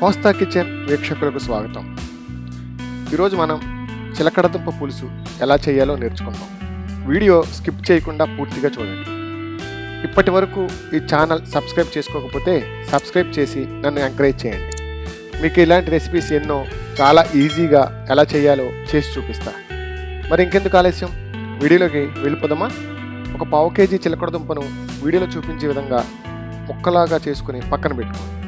కోస్తా kitchen వీక్షకులకు స్వాగతం. ఈరోజు మనం చిలకడదుంప పులుసు ఎలా చేయాలో నేర్చుకుందాం. వీడియో స్కిప్ చేయకుండా పూర్తిగా చూడండి. ఇప్పటి వరకు ఈ ఛానల్ సబ్స్క్రైబ్ చేసుకోకపోతే సబ్స్క్రైబ్ చేసి నన్ను ఎంకరేజ్ చేయండి. మీకు ఇలాంటి రెసిపీస్ ఎన్నో చాలా ఈజీగా ఎలా చేయాలో చేసి చూపిస్తా. మరి ఇంకెందుకు ఆలస్యం? వీడియోలోకి వెళ్ళిపోదామా? ఒక పావు కేజీ చిలకడదుంపను వీడియోలో చూపించే విధంగా ముక్కలాగా చేసుకుని పక్కన పెట్టుకోండి.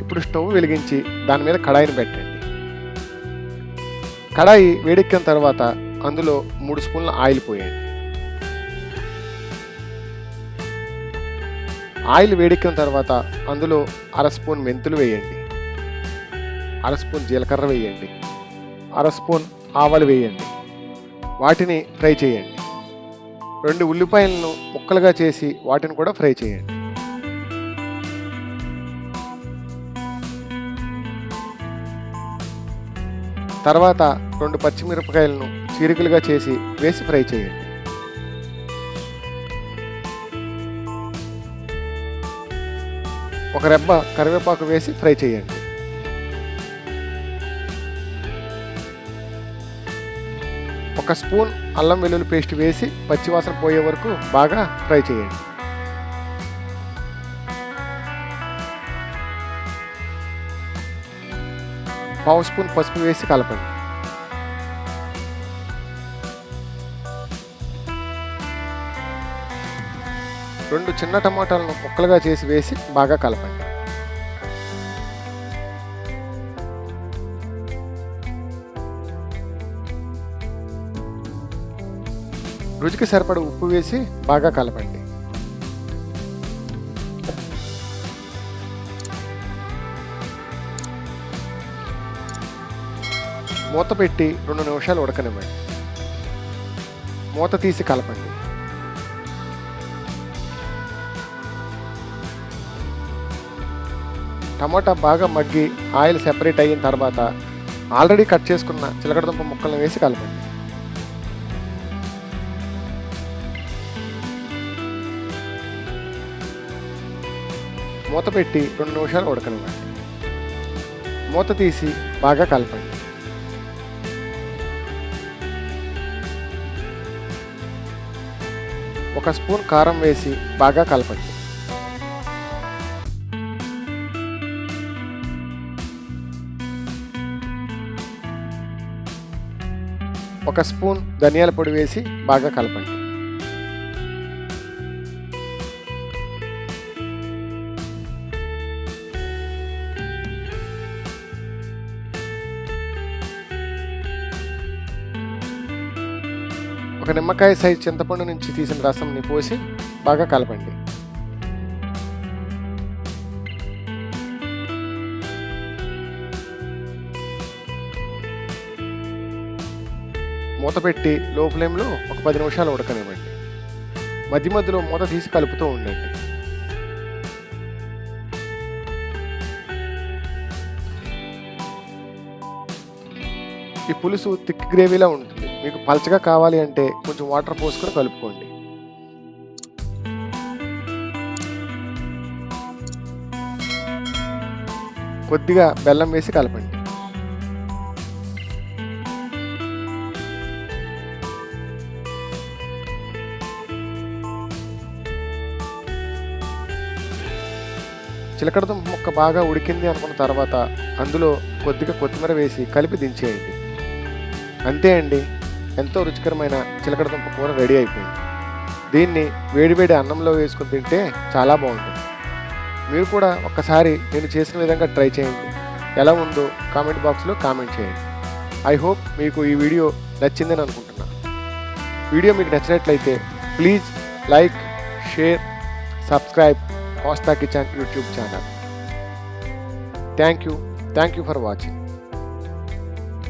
ఇప్పుడు స్టవ్ వెలిగించి దాని మీద కడాయిని పెట్టండి. కడాయి వేడెక్కిన తర్వాత అందులో మూడు స్పూన్ల ఆయిల్ పోయండి. ఆయిల్ వేడెక్కిన తర్వాత అందులో అర స్పూన్ మెంతులు వేయండి. అర స్పూన్ జీలకర్ర వేయండి. అర స్పూన్ ఆవాలు వేయండి. వాటిని ఫ్రై చేయండి. రెండు ఉల్లిపాయలను ముక్కలుగా చేసి వాటిని కూడా ఫ్రై చేయండి. తర్వాత రెండు పచ్చిమిరపకాయలను చీరికలుగా చేసి వేసి ఫ్రై చేయండి. ఒక రెబ్బ కరివేపాకు వేసి ఫ్రై చేయండి. ఒక స్పూన్ అల్లం వెల్లుల్లి పేస్ట్ వేసి పచ్చివాసన పోయే వరకు బాగా ఫ్రై చేయండి. పావు స్పూన్ పసుపు వేసి కలపండి. రెండు చిన్న టమాటాలను ముక్కలుగా చేసి వేసి బాగా కలపండి. రుచికి సరిపడ ఉప్పు వేసి బాగా కలపండి. మూత పెట్టి రెండు నిమిషాలు ఉడకనివ్వండి. మూత తీసి కలపండి. టమాటా బాగా మగ్గి ఆయిల్ సెపరేట్ అయిన తర్వాత ఆల్రెడీ కట్ చేసుకున్న చిలకడదుంప ముక్కలను వేసి కలపండి. మూత పెట్టి రెండు నిమిషాలు ఉడకనివ్వండి. మూత తీసి బాగా కలపండి. ఒక స్పూన్ కారం వేసి బాగా కలపండి. ఒక స్పూన్ ధనియాల పొడి వేసి బాగా కలపండి. ఒక నిమ్మకాయ సైజ్ చింతపండు నుంచి తీసిన రసంని పోసి బాగా కలపండి. మూత పెట్టి లో ఫ్లేమ్లో ఒక పది నిమిషాలు ఉడకనివ్వండి. మధ్య మధ్యలో మూత తీసి కలుపుతూ ఉండండి. ఈ పులుసు థిక్ గ్రేవీలా ఉంటుంది. మీకు పలచగా కావాలి అంటే కొంచెం వాటర్ పోసుకొని కలుపుకోండి. కొద్దిగా బెల్లం వేసి కలపండి. చిలకడదుంప ముక్క బాగా ఉడికింది అనుకున్న తర్వాత అందులో కొద్దిగా కొత్తిమీర వేసి కలిపి దించేయండి. అంతే అండి. ఎంతో రుచికరమైన చిలకడదుంప కూర రెడీ అయిపోయింది. దీన్ని వేడివేడి అన్నంలో వేసుకుని తింటే చాలా బాగుంటుంది. మీరు కూడా ఒక్కసారి నేను చేసిన విధంగా ట్రై చేయండి. ఎలా ఉందో కామెంట్ బాక్స్లో కామెంట్ చేయండి. ఐ హోప్ మీకు ఈ వీడియో నచ్చిందని అనుకుంటున్నాను వీడియో మీకు నచ్చినట్లయితే please like share subscribe Kosta kitchen YouTube channel. Thank you. Thank you for watching.